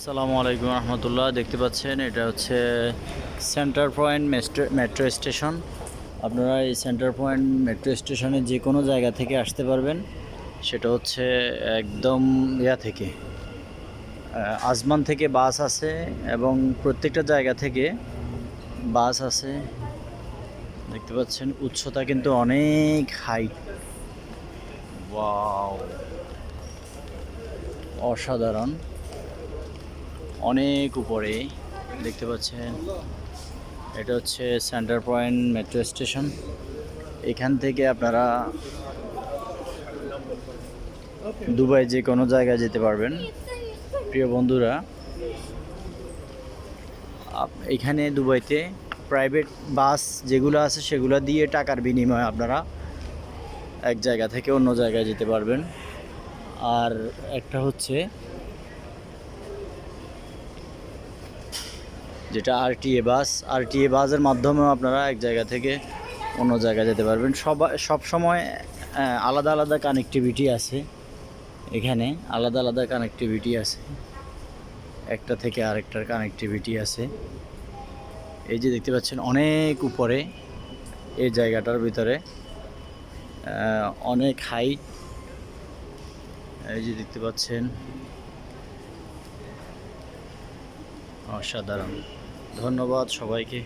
আসসালামু আলাইকুম রহমতুল্লাহ। দেখতে পাচ্ছেন, এটা হচ্ছে সেন্টার পয়েন্ট মেট্রো স্টেশন। আপনারা এই সেন্টার পয়েন্ট মেট্রো স্টেশনে যে কোনো জায়গা থেকে আসতে পারবেন। সেটা হচ্ছে একদম ইয়া থেকে আজমান থেকে বাস আছে এবং প্রত্যেকটা জায়গা থেকে বাস আছে। দেখতে পাচ্ছেন, উচ্চতা কিন্তু অনেক হাইট। ওয়াও, অসাধারণ। অনেক উপরে দেখতে পাচ্ছেন। এটা হচ্ছে সেন্টার পয়েন্ট মেট্রো স্টেশন এখান থেকে আপনারা দুবাই যে কোনো জায়গায় যেতে পারবেন। প্রিয় বন্ধুরা এখানে দুবাইতে প্রাইভেট বাস যেগুলো আছে সেগুলো দিয়ে টাকার বিনিময়ে আপনারা এক জায়গা থেকে অন্য জায়গায় যেতে পারবেন। আর একটা হচ্ছে যেটা আরটিএ বাস আরটিএ বাসের মাধ্যমেও আপনারা এক জায়গা থেকে অন্য জায়গায় যেতে পারবেন। সব সময় আলাদা আলাদা কানেক্টিভিটি আছে এখানে, আলাদা আলাদা কানেক্টিভিটি আছে। একটা থেকে আরেকটার কানেক্টিভিটি আছে। এই যে দেখতে পাচ্ছেন, অনেক উপরে এই জায়গাটার ভিতরে অনেক হাইট এই যে দেখতে পাচ্ছেন অসাধারণ। ধন্যবাদ সবাইকে।